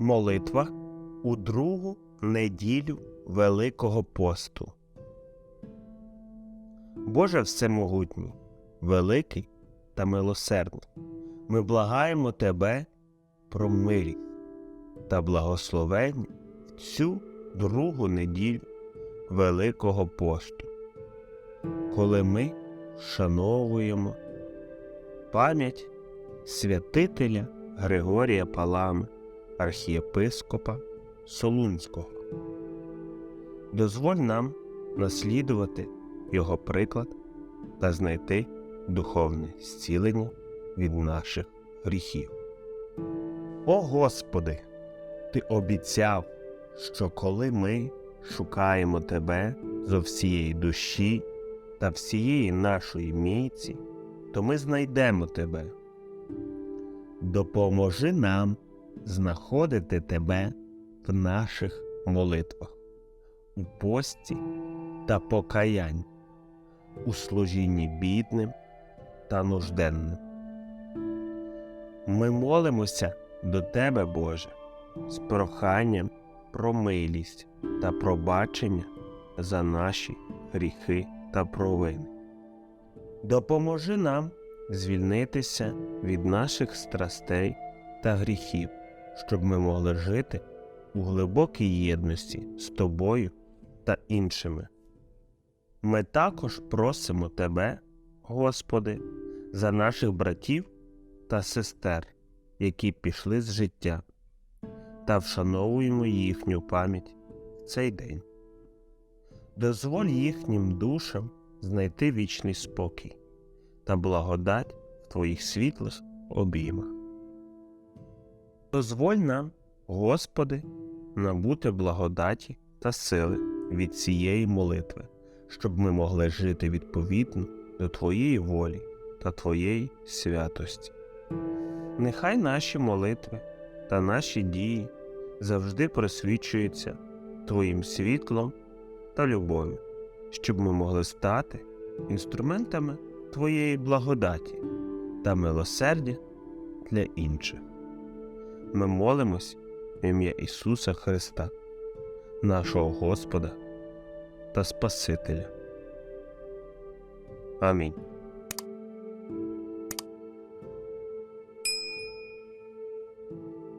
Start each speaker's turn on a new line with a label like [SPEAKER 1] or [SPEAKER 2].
[SPEAKER 1] Молитва у другу неділю Великого посту. Боже Всемогутній, великий та милосердний, ми благаємо Тебе про милість та благословення в цю другу неділю Великого посту, коли ми вшановуємо пам'ять святителя Григорія Палами, архієпископа Солунського. Дозволь нам наслідувати його приклад та знайти духовне зцілення від наших гріхів. О Господи, Ти обіцяв, що коли ми шукаємо Тебе зо всієї душі та всієї нашої мійці, то ми знайдемо Тебе. Допоможи нам знаходити Тебе в наших молитвах, у пості та покаянні, у служінні бідним та нужденним. Ми молимося до Тебе, Боже, з проханням про милість та пробачення за наші гріхи та провини. Допоможи нам звільнитися від наших страстей та гріхів, щоб ми могли жити у глибокій єдності з тобою та іншими. Ми також просимо Тебе, Господи, за наших братів та сестер, які пішли з життя, та вшановуємо їхню пам'ять в цей день. Дозволь їхнім душам знайти вічний спокій та благодать в Твоїх світлих обіймах. Дозволь нам, Господи, набути благодаті та сили від цієї молитви, щоб ми могли жити відповідно до Твоєї волі та Твоєї святості. Нехай наші молитви та наші дії завжди просвічуються Твоїм світлом та любов'ю, щоб ми могли стати інструментами Твоєї благодаті та милосердя для інших. Ми молимось в ім'я Ісуса Христа, нашого Господа та Спасителя. Амінь.